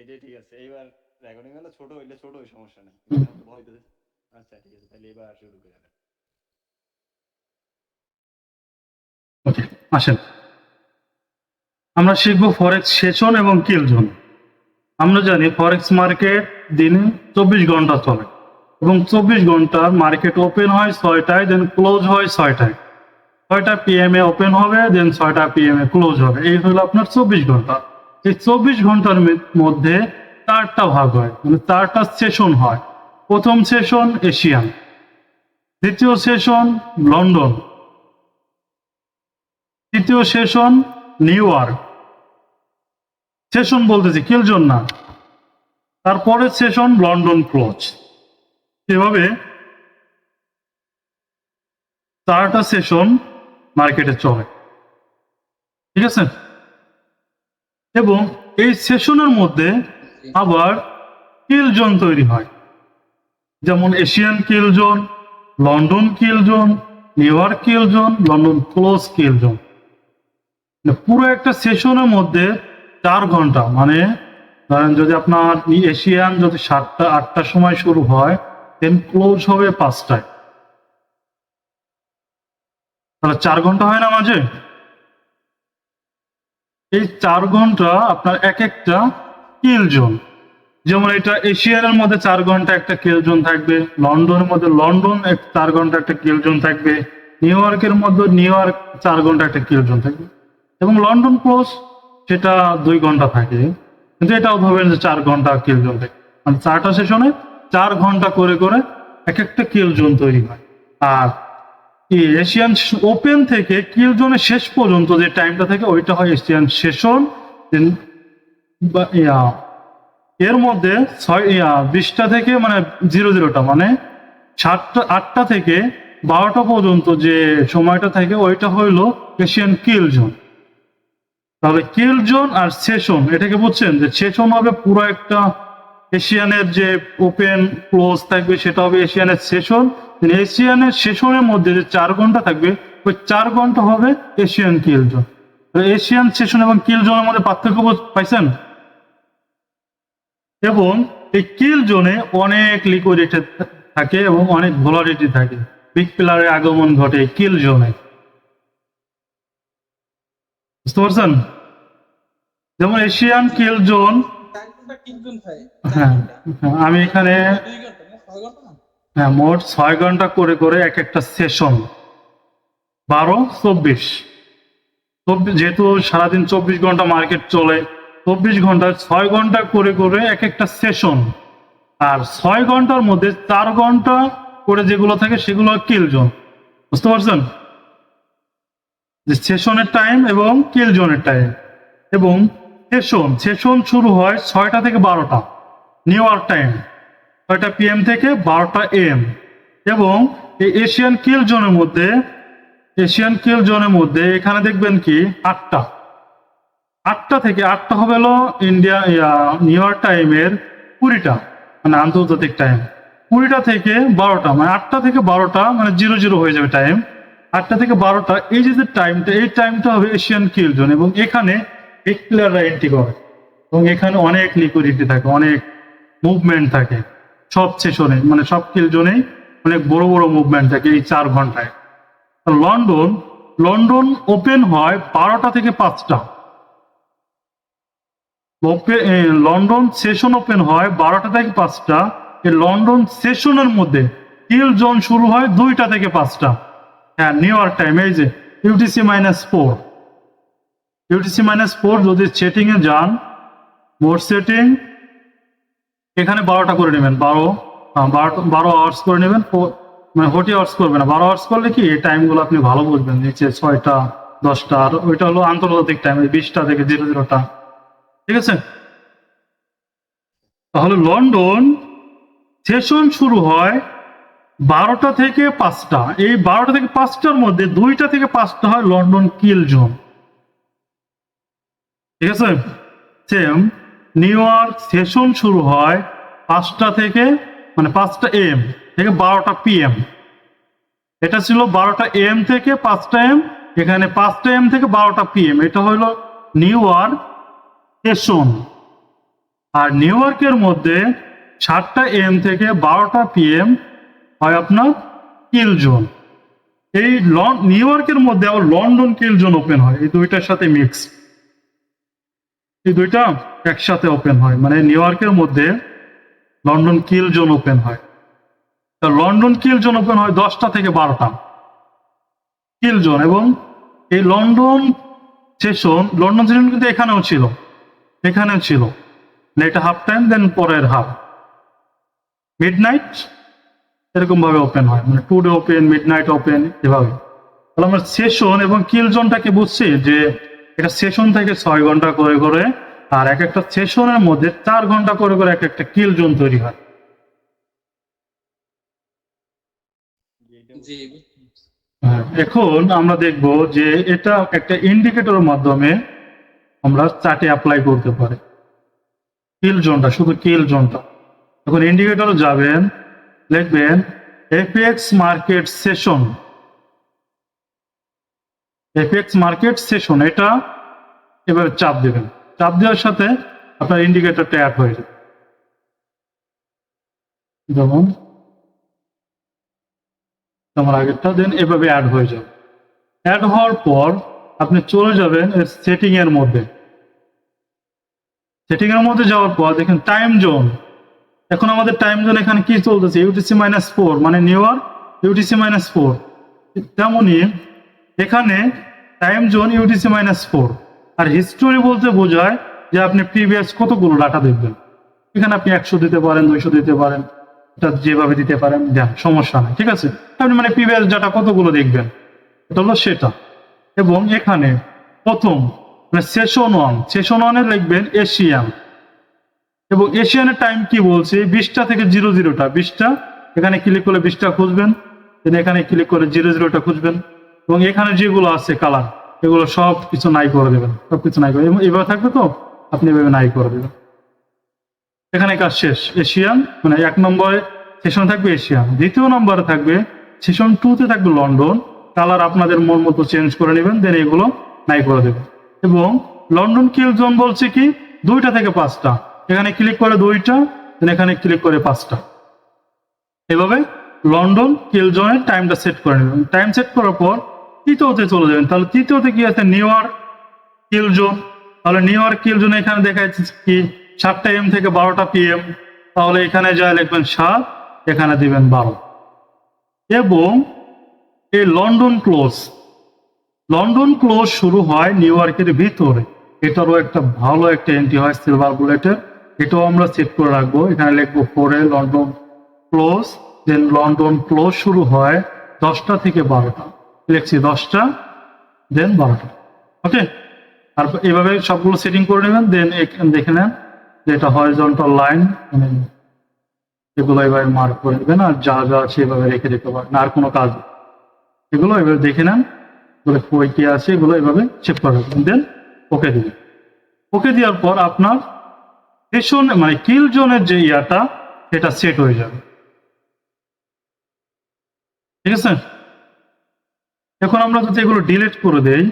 এটাই ঠিক আছে এইবার রেকর্ডিং হলে ছোট হইলে ছোট হই সমস্যা নেই। আচ্ছা ঠিক আছে তাহলে এবার শুরু করে ওকে আসেন। আমরা শিখব ফরেক্স সেশন এবং কিল জোন আমরা জানি ফরেক্স মার্কেট দিনে চব্বিশ ঘণ্টা চলে এবং চব্বিশ ঘণ্টার মার্কেট ওপেন হয় ছয়টায় দেন ক্লোজ হয় ছয়টায়। ছয়টা পিএম এ ওপেন হবে দেন ছয়টা পিএম এ ক্লোজ হবে। এই হলো আপনার চব্বিশ ঘণ্টা। এই চব্বিশ ঘণ্টার মধ্যে চারটা ভাগ হয় মানে চারটা সেশন হয়। প্রথম সেশন এশিয়ান, দ্বিতীয় সেশন লন্ডন, তৃতীয় সেশন নিউ ইয়র্ক। সেশন বলতেছি কিলজন না তারপরের সেশন লন্ডন ক্লোজ এভাবে চারটা সেশন মার্কেটে চলে। ঠিক আছে? এবং এই সেশনের মধ্যে আবার কিল জোন তৈরি হয়। যেমন Asian kill zone, London kill zone, New York kill zone, London close kill zone. মানে পুরো একটা সেশনের মধ্যে চার ঘণ্টা মানে ধরেন যদি আপনার এশিয়ান যদি সাতটা, আটটার সময় শুরু হয় দেন ক্লোজ হবে পাঁচটায়। তাহলে চার ঘণ্টা হয় না মাঝে? এই চার ঘণ্টা আপনার এক একটা কিল জোন। যেমন এটা এশিয়ার মধ্যে চার ঘণ্টা একটা কিল জোন থাকবে, লন্ডনের মধ্যে লন্ডন চার ঘণ্টা একটা কিল জোন থাকবে, নিউ ইয়র্কের মধ্যে নিউ ইয়র্ক চার ঘণ্টা একটা কিল জোন থাকবে। এবং লন্ডন ক্লোজ সেটা দুই ঘণ্টা থাকে। কিন্তু এটাও ভাবেন যে চার ঘণ্টা কিল জোন থাকে। মানে চারটা সেশনে চার ঘণ্টা করে করে এক একটা কিল জোন তৈরি হয়। আর এশিয়ান ওপেন থেকে কিল জোনের শেষ পর্যন্ত যে টাইমটা থাকে ওইটা হয় এশিয়ান সেশন এর মধ্যে ছয় ইয়া, বিশটা থেকে মানে জিরো জিরোটা মানে সাতটা আটটা থেকে বারোটা পর্যন্ত যে সময়টা থাকে ওইটা হইল এশিয়ান কিল জোন তাহলে কিল জোন আর সেশন এটাকে বুঝছেন? যে সেশন হবে পুরো একটা এশিয়ানের যে ওপেন ক্লোজ থাকবে সেটা হবে এশিয়ানের সেশন। এশিয়ানের সেশনের মধ্যে যে চার ঘণ্টা থাকবে, ওই চার ঘণ্টা হবে Asian kill zone. Asian session এবং কিল জোনের মধ্যে পার্থক্য পাইছেন? এবং এই কিল জোনে অনেক লিকুইডিটি থাকে এবং অনেক ভোলারিটি থাকে। বিগ পিলারের আগমন ঘটে কিল জোনে। বুঝতে পারছেন? যেমন এশিয়ান কিল জোন চার ঘণ্টা তিনজন হয় হ্যাঁ আমি এখানে ঘণ্টা হ্যাঁ মোট ছয় ঘণ্টা করে করে এক একটা সেশন বারো, চব্বিশ। চব্বিশ, যেহেতু সারাদিন চব্বিশ ঘণ্টা মার্কেট চলে, চব্বিশ ঘন্টায় ছয় ঘণ্টা করে করে এক একটা সেশন আর ছয় ঘণ্টার মধ্যে চার ঘণ্টা করে যেগুলো থাকে, সেগুলো কিল জোন বুঝতে পারছেন? যে সেশনের টাইম এবং কিল জোনের টাইম এবং সেশন সেশন শুরু হয় ছয়টা থেকে বারোটা। নিউ ইয়র্ক টাইম ছয়টা পিএম থেকে বারোটা এম এবং এই এশিয়ান কিল জোনের মধ্যে এশিয়ান কিল জোনের মধ্যে এখানে দেখবেন কি, আটটা। আটটা থেকে আটটা হবে হলো ইন্ডিয়া নিউ ইয়র্ক টাইমের কুড়িটা মানে আন্তর্জাতিক টাইম কুড়িটা থেকে বারোটা মানে আটটা থেকে বারোটা মানে জিরো জিরো হয়ে যাবে টাইম আটটা থেকে বারোটা, এই যে টাইমটা এই টাইমটা হবে এশিয়ান কিল জোন এবং এখানে বিগ প্লেয়াররা এন্ট্রি করে, এবং এখানে অনেক লিকুইডিটি থাকে, অনেক মুভমেন্ট থাকে। সব সেশনে মানে সব কিল জোনেই অনেক বড় বড় মুভমেন্ট থাকে এই চার ঘন্টায়। লন্ডন লন্ডন ওপেন হয় বারোটা থেকে পাঁচটা। লন্ডন সেশন ওপেন হয় বারোটা থেকে পাঁচটা। এই লন্ডন সেশনের মধ্যে কিল জোন শুরু হয় দুইটা থেকে পাঁচটা। হ্যাঁ নিউ ইয়র্ক টাইম এই যে UTC minus four UTC minus four যদি সেটিং এ যান মোট সেটিং এখানে বারোটা করে নেবেন, বারো বারো বারো আওয়ার্স করে নেবেন মানে ফোর্টি আওয়ার্স করবে না। বারো আওয়ার্স করলে কি, এই টাইমগুলো আপনি ভালো বুঝবেন, নিচে ছয়টা, দশটা, আর ওইটা হলো আন্তর্জাতিক টাইম বিশটা থেকে জিরো জিরোটা ঠিক আছে? তাহলে লন্ডন সেশন শুরু হয় বারোটা থেকে পাঁচটা। এই বারোটা থেকে পাঁচটার মধ্যে দুইটা থেকে পাঁচটা হয় লন্ডন কিল জোন ঠিক আছে? সেম নিউ ইয়র্ক সেশন শুরু হয় পাঁচটা থেকে মানে পাঁচটা এম থেকে বারোটা পিএম এটা ছিল বারোটা এম থেকে পাঁচটা এম এখানে পাঁচটা এম থেকে বারোটা পিএম এটা হলো নিউ ইয়র্ক সেশন আর নিউ ইয়র্কের মধ্যে সাতটা এম থেকে বারোটা পিএম হয় আপনার কিল জোন এই লন- নিউ ইয়র্কের মধ্যে আবার লন্ডন কিল জোন ওপেন হয়। এই দুইটার সাথে মিক্স এই দুইটা একসাথে ওপেন হয়। মানে নিউ ইয়র্কের মধ্যে লন্ডন কিল জোন ওপেন হয়। তা লন্ডন কিল জোন ওপেন হয় দশটা থেকে বারোটা। কিল জোন এবং এই লন্ডন সেশন লন্ডন সেশন কিন্তু এখানেও ছিল। এখানেও ছিল। এটা হাফ টাইম দেন পরের হাফ মিড নাইট এরকম ভাবে ওপেন হয়। মানে today open midnight open এভাবে। তাহলে আমরা সেশন এবং কিল জোনটাকে বুঝছি যে এটা সেশন থেকে ছয় ঘণ্টা করে করে আর এক একটা সেশনের মধ্যে চার ঘণ্টা করে করে এক একটা কিল জোন তৈরি হয়। হ্যাঁ, এখন আমরা দেখব যে এটা একটা ইন্ডিকেটরের মাধ্যমে আমরা চার্টে অ্যাপ্লাই করতে পারি। কিল জোনটা শুধু কিল জোনটা এখন ইন্ডিকেটরে যাবেন লিখবেন FX market session FX market session এটা এভাবে চাপ দেবেন। চাপ দেওয়ার সাথে আপনার ইন্ডিকেটরটা অ্যাড হয়ে যাবে। যেমন তোমার আগেরটা দেন এভাবে অ্যাড হয়ে যাবে। অ্যাড হওয়ার পর আপনি চলে যাবেন সেটিং এর মধ্যে। সেটিং এর মধ্যে যাওয়ার পর দেখেন টাইম জোন এখন আমাদের টাইম জোন এখানে কি চলতেছে? ইউটিসি মাইনাস ফোর মানে নিউ ইউটিসি মাইনাস ফোর তেমনই এখানে time zone UTC minus four আর হিস্টোরি বলতে বোঝায় যে আপনি প্রিভিয়াস কতগুলো ডাটা দেখবেন। এখানে আপনি একশো দিতে পারেন, দুইশো দিতে পারেন, এটা যেভাবে দিতে পারেন দেন সমস্যা নাই, ঠিক আছে? আপনি মানে প্রিভিয়াস ডাটা কতগুলো দেখবেন? এটা হলো সেটা। এবং এখানে প্রথম মানে সেশন ওয়ান সেশন ওয়ানে লিখবেন এশিয়ান এবং এশিয়ানের টাইম কি বলছে? বিশটা থেকে জিরো জিরোটা বিশটা, এখানে ক্লিক করলে বিশটা খুঁজবেন এখানে ক্লিক করে জিরো জিরোটা খুঁজবেন। এবং এখানে যেগুলো আছে কালার এগুলো সব কিছু নাই করে দেবেন, সব কিছু নাই করে এভাবে থাকবে তো, আপনি এভাবে নাই করে দেবেন। এখানে কাজ শেষ এশিয়ান মানে এক নম্বরে সেশন থাকবে এশিয়ান দ্বিতীয় নম্বরে থাকবে সেশন টুতে থাকবে লন্ডন কালার আপনাদের মন মতো চেঞ্জ করে নেবেন দেন এগুলো নাই করে দেবেন। এবং লন্ডন কিল জোন বলছে কি, দুইটা থেকে পাঁচটা। এখানে ক্লিক করে দুইটা দেন এখানে ক্লিক করে পাঁচটা। এভাবে লন্ডন কিল জোনের টাইমটা সেট করে নেবেন। টাইম সেট করার পর তৃতীয়তে চলে যাবেন। তাহলে তৃতীয়তে কি আছে? নিউ ইয়র্ক কিল জোন তাহলে নিউ ইয়র্ক কিল জোন এখানে দেখা যাচ্ছে কি, সাতটা এম থেকে বারোটা পিএম তাহলে এখানে যা লিখবেন, সাত, এখানে দিবেন বারো। এবং এই লন্ডন ক্লোজ লন্ডন ক্লোজ শুরু হয় নিউ ইয়র্কের ভিতরে। এটারও একটা ভালো একটা এন্ট্রি হয় সিলভার বুলেটের এটাও আমরা সেট করে রাখব। এখানে লিখব ফোরে London close then London close শুরু হয় দশটা থেকে বারোটা। লিখছি দশটা দেন বারোটা। ওকে আর এভাবে সবগুলো সেটিং করে নেবেন দেন দেখে নেন যে এটা হরিজন্টাল লাইন এগুলো এভাবে মার্ক করে নেবেন আর যা যা আছে এভাবে রেখে দিতে পারেন, আর কোনো কাজ এগুলো এবার দেখে নেন, এগুলো কই কি আছে, এগুলো এভাবে চেক করে রাখবেন দেন ওকে দিবেন। ওকে দেওয়ার পর আপনার সেশন মানে কিল জোনের যে ইয়াটা, সেটা সেট হয়ে যাবে। ঠিক আছে? এখন আমরা যদি এগুলো ডিলিট করে দেই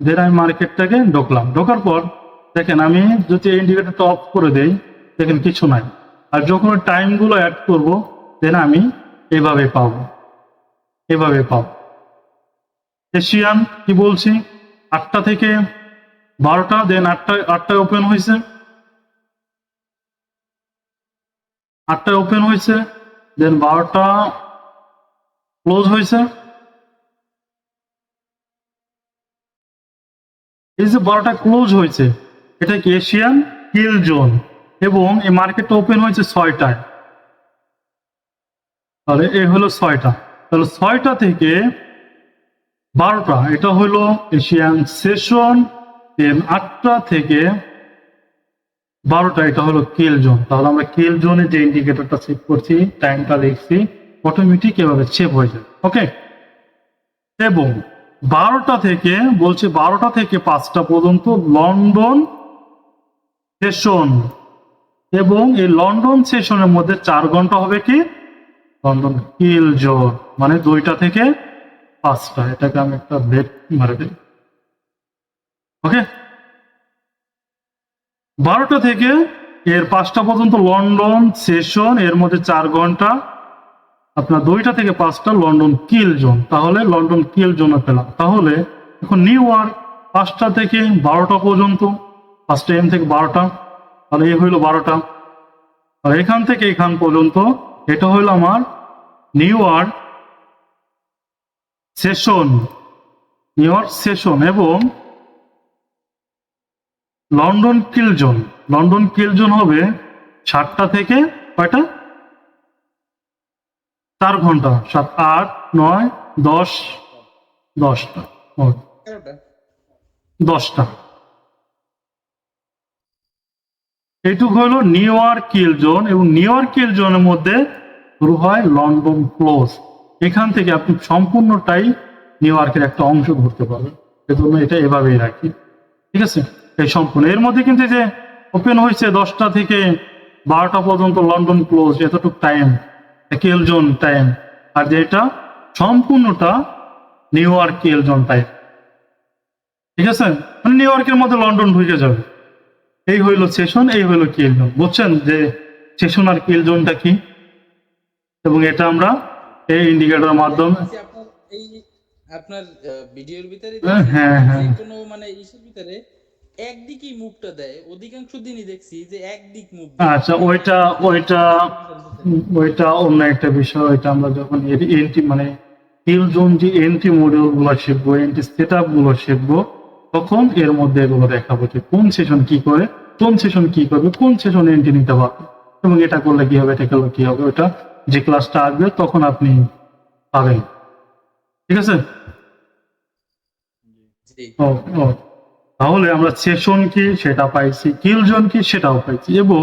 দেন আমি মার্কেটটাকে ঢোকলাম। ঢোকার পর দেখেন, আমি যদি ইন্ডিকেটরটা অফ করে দেই, দেখেন কিছু নাই। আর যখন টাইমগুলো অ্যাড করব দেন আমি এভাবে পাবো। এভাবে পাবো। এশিয়ান, কি বলছি? আটটা থেকে বারোটা দেন আটটা, আটটায় ওপেন হয়েছে। আটটায় ওপেন হয়েছে দেন বারোটা ক্লোজ হয়েছে। এই যে বারোটা ক্লোজ হয়েছে, এটা কি এশিয়ান? Kill zone. এবং এই মার্কেটটা ওপেন হয়েছে ছয়টায় তাহলে এ হলো ছয়টা। তাহলে ছয়টা থেকে বারোটা, এটা হলো এশিয়ান সেশন, দেন আটটা থেকে বারোটা, এটা হলো কেল জোন। তাহলে আমরা কেল জোনে যে ইন্ডিকেটরটা সেট করছি টাইমটা দেখছি অটোমেটিক এভাবে সেভ হয়ে যায় ওকে এবং বারোটা থেকে, বলছে বারোটা থেকে পাঁচটা পর্যন্ত লন্ডন সেশন। এবং এই লন্ডন সেশনের মধ্যে চার ঘণ্টা হবে কি? লন্ডন কিল জোর মানে দুইটা থেকে পাঁচটা। এটাকে আমি একটা বেট মারে দিই। ওকে? বারোটা থেকে এর পাঁচটা পর্যন্ত লন্ডন সেশন, এর মধ্যে চার ঘণ্টা। আপনার দুইটা থেকে পাঁচটা লন্ডন কিল জোন। তাহলে লন্ডন কিল জোনে পেলাম। তাহলে এখন নিউ ইয়র্ক পাঁচটা থেকে বারোটা পর্যন্ত পাঁচটা এম থেকে বারোটা, তাহলে এই হইল বারোটা। আর এখান থেকে এখান পর্যন্ত, এটা হইল আমার New York session. New York session এবং London kill zone. London kill zone হবে সাতটা থেকে কয়টা? চার ঘণ্টা সাত আট নয় দশ দশটা। দশটা। এইটুকু হলো নিউ ইয়র্ক কিল জোন এবং নিউ ইয়র্ক কিল জোনের মধ্যে শুরু হয় লন্ডন ক্লোজ। এখান থেকে আপনি সম্পূর্ণটাই নিউ ইয়র্কের একটা অংশ ধরতে পারবেন। এজন্য এটা এভাবেই রাখি। ঠিক আছে? এই সম্পূর্ণ। এর মধ্যে কিন্তু যে ওপেন হয়েছে দশটা থেকে বারোটা পর্যন্ত লন্ডন ক্লোজ এতটুকু টাইম কেল জোন টাইম আর যেটা সম্পূর্ণটা New York kill zone time ঠিক আছে? মানে নিউ ইয়র্কের মধ্যে লন্ডন ঢুকে যাবে। এই হইল সেশন এই হইল কিল জোন। বুঝছেন যে সেশন আর কিল জোনটা কি? এবং এটা আমরা এই ইন্ডিকেটরের মাধ্যমে আপনার এই আপনার ভিডিওর ভিতরে হ্যাঁ, হ্যাঁ, হ্যাঁ। কোনো মানে ইসের ভিতরে একদিকই মুভটা দেয় অধিকাংশ দিনই দেখছি যে একদিক মুভ আচ্ছা ওইটা ওইটা ওইটা অন্য একটা বিষয় ওইটা আমরা যখন এন্টি মানে কিল জোন যে এন্টি মডিউলগুলো শিখব এন্টি সেট আপগুলো শিখব তখন এর মধ্যে এগুলো দেখাবো যে কোন সেশন কি করে কোন সেশন কি করবে কোন সেশন এন্ট্রি নিতে পারবে এবং এটা করলে কি হবে এটা করলে কি হবে ওটা যে ক্লাসটা আসবে তখন আপনি পাবেন। ঠিক আছে? ও ও। তাহলে আমরা সেশন কি, সেটা পাইছি কিলজন কি, সেটাও পাইছি এবং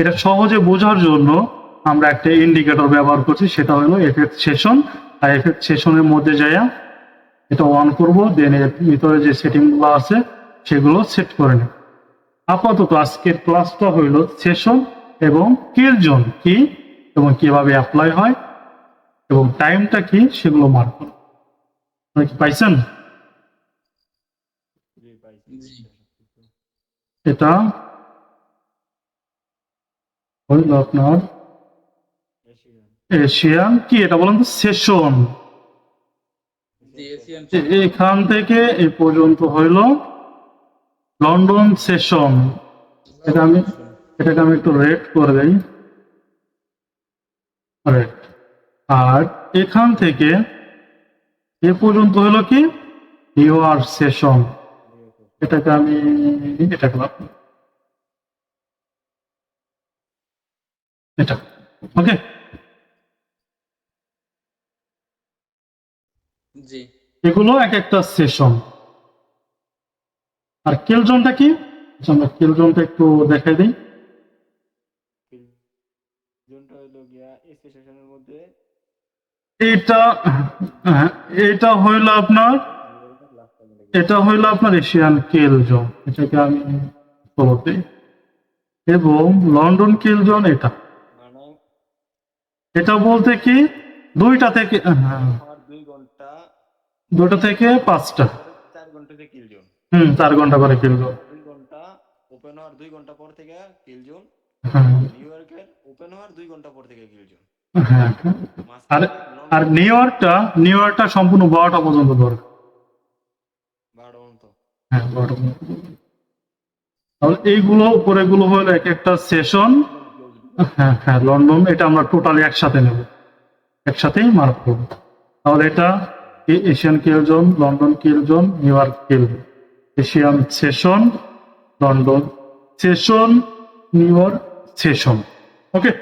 এটা সহজে বোঝার জন্য আমরা একটা ইন্ডিকেটর ব্যবহার করছি, সেটা হলো এফেক্ট সেশন আর এফেক্ট সেশনের মধ্যে যাইয়া এটা অন করব দেন এর ভিতরে যে সেটিংগুলো আছে, সেগুলো সেট করে নেব। আপাতত আজকের ক্লাসটা হইল সেশন এবং কিলজন কি এবং কীভাবে অ্যাপ্লাই হয় এবং টাইমটা কি, সেগুলো মার্ক করো পাইছেন। এটা? হইল আপনার? এশিয়ান? কি এটা বলেন তো? সেশন। এখান থেকে এই পর্যন্ত হইল লন্ডন সেশন। এটা আমি এটাকে আমি একটু রেড করে দেই। রেড আর এখান থেকে এ পর্যন্ত হলো কি? EUR session. এটাকে আমি এটা করলাম এটা ওকে? জি। এগুলো এক একটা সেশন আর কেলজনটা কি? আচ্ছা, আমরা কেলজনটা একটু দেখাই দিই। এটা হ্যাঁ, এটা হইল আপনার এটা হইল আপনার এশিয়ান কেল জোন এটাকে আমি এবং লন্ডন কেল জোন এটা। মানে? এটা বলতে কি? দুইটা থেকে আমার দুই ঘণ্টা। দুইটা থেকে পাঁচটা। চার ঘণ্টা থেকে কিল জোন। হুম চার ঘণ্টা করে কেল জোন। ঘণ্টা ওপেন হওয়ার দুই ঘণ্টা পর থেকে কিল জোন। হ্যাঁ। নিউ ইয়র্কের ওপেন হওয়ার দুই ঘণ্টা পর থেকে কিল জোন। হ্যাঁ। আর নিউ ইয়র্কটা নিউ ইয়র্কটা সম্পূর্ণ বারোটা পর্যন্ত ঘণ্টা হ্যাঁ। তাহলে এইগুলো উপরেগুলো হলো এক একটা সেশন হ্যাঁ হ্যাঁ লন্ডন এটা আমরা টোটালি একসাথে নেব। একসাথেই মার্ক করব। তাহলে এটা Asian kill zone London kill zone New York kill. Asian session London session New York session okay okay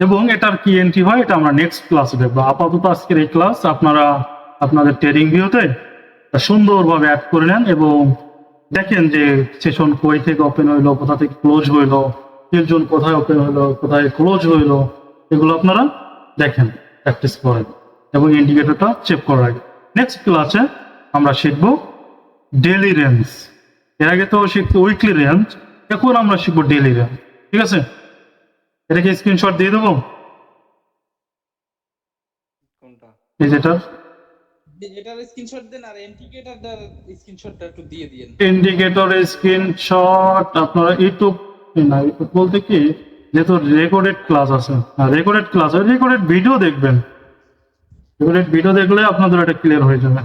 এবং এটার কি এন্ট্রি হয়? এটা আমরা নেক্সট ক্লাসে দেখব। আপাতত আজকের এই ক্লাস আপনারা, আপনাদের ট্রেডিং ভিউতে সুন্দরভাবে অ্যাড করে নেন এবং দেখেন যে সেশন কই থেকে ওপেন হইল কোথা থেকে ক্লোজ হইল তিনজন কোথায় ওপেন হইল কোথায় ক্লোজ হইল এগুলো আপনারা দেখেন প্র্যাকটিস করেন এবং ইন্ডিকেটরটা চেক করার আগে। নেক্সট ক্লাসে আমরা শিখব ডেলি রেঞ্জ এর আগে তো শিখতো উইকলি রেঞ্জ এখন আমরা শিখব ডেলি রেঞ্জ ঠিক আছে? এটাকে স্ক্রিনশট দিয়ে দেবো? কোনটা? এই যেটা এটার স্ক্রিনশট দেন আর ইন্ডিকেটরটার স্ক্রিনশটটা একটু দিয়ে দিয়েন। ইন্ডিকেটরের স্ক্রিনশট আপনারা ইউটিউব না ইউটিউব বলতে কি যেহেতু রেকর্ডেড ক্লাস আছে। রেকর্ডেড ক্লাস হয় রেকর্ডেড ভিডিও দেখবেন। রেকর্ডেড ভিডিও দেখলে আপনাদের এটা ক্লিয়ার হয়ে যাবে।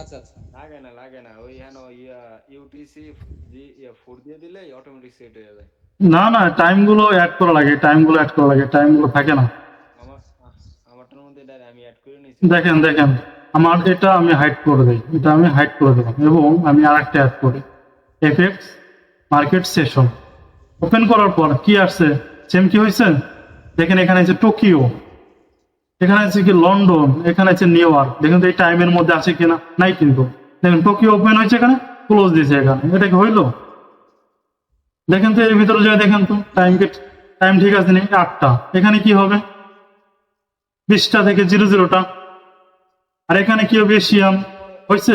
আচ্ছা আচ্ছা। লাগে না লাগে না। ওই হেন ইয়া ইউটিসি জি ইয়া ফোর দিয়ে দিলে অটোমেটিক সেট হয়ে যায়। না না টাইমগুলো অ্যাড করা লাগে টাইমগুলো অ্যাড করা লাগে টাইমগুলো থাকে না। আমার আমারটার মধ্যে এটা আমি অ্যাড করে নিয়েছি। দেখেন দেখেন। আমার এটা আমি হাইড করে দিই, এটা আমি হাইড করে দিলাম এবং আমি আরেকটা অ্যাড করি। এফেক্টস মার্কেট সেশন ওপেন করার পর কি আসছে? সেম কি হয়েছে? দেখেন এখানে আছে টোকিও এখানে আছে কি লন্ডন এখানে আছে নিউ ইয়র্ক দেখেন তো এই টাইমের মধ্যে আছে কিনা? নাই কিন্তু। দেখেন টোকিও ওপেন হয়েছে এখানে ক্লোজ দিয়েছে এখানে। এটা কি হইল? দেখেন তো এর ভিতরে যায়, দেখেন তো টাইম টাইম ঠিক আছে নি, আটটা। এখানে কি হবে? বিশটা থেকে জিরো জিরোটা আর এখানে কি হবে? এশিয়াম হয়েছে?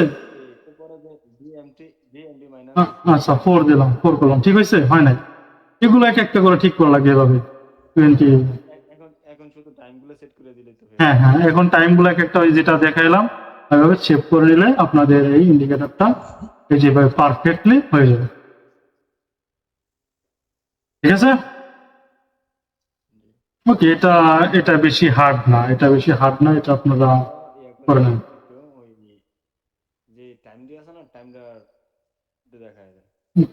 আচ্ছা ফোর দিলাম ফোর করলাম। ঠিক হয়েছে? হয় নাই। এগুলো এক একটা করে ঠিক করা লাগে এভাবে। টোয়েন্টি হয়ে হ্যাঁ এখন টাইমগুলো এক একটা ওই যেটা দেখাইলাম ওইভাবে সেভ করে নিলে আপনাদের এই ইন্ডিকেটরটা এই যেভাবে পারফেক্টলি হয়ে যাবে। ঠিক আছে? ওকে এটা এটা বেশি হার্ড না এটা বেশি হার্ড না এটা আপনারা যে টাইম দিয়ে আছে না টাইমটা দেখা যায়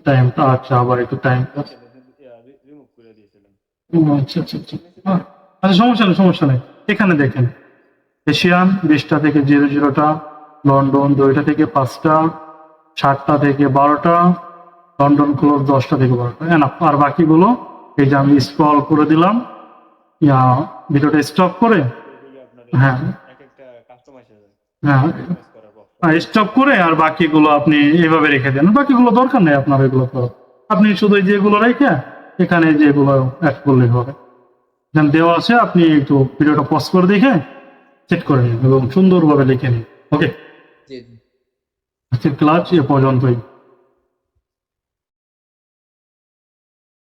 টাইমটা আচ্ছা আবার একটু টাইম রিমুভ করে দিয়েছিলাম। আচ্ছা আচ্ছা আচ্ছা। আচ্ছা সমস্যা নেই সমস্যা নেই। এখানে দেখেন এশিয়ান বিশটা থেকে জিরো জিরোটা লন্ডন দুইটা থেকে পাঁচটা সাতটা থেকে বারোটা লন্ডন ক্লোজ দশটা থেকে বারোটা। এনাফ আর বাকিগুলো এই যে আমি স্ক্রল করে দিলাম ভিডিওটা স্টপ করে হ্যাঁ। হয়ে। যায় হ্যাঁ স্টপ করে আর বাকিগুলো আপনি এভাবে রেখে দেন। বাকিগুলো দরকার নেই আপনার এগুলো করার। আপনি শুধু যেগুলো রেখে এখানে যেগুলো অ্যাড করলে হবে। এখানে দেওয়া আছে আপনি একটু ভিডিওটা পজ করে দেখে সেট করে নিন এবং সুন্দরভাবে লিখে নিন। ওকে আচ্ছা ক্লাস এ পর্যন্তই।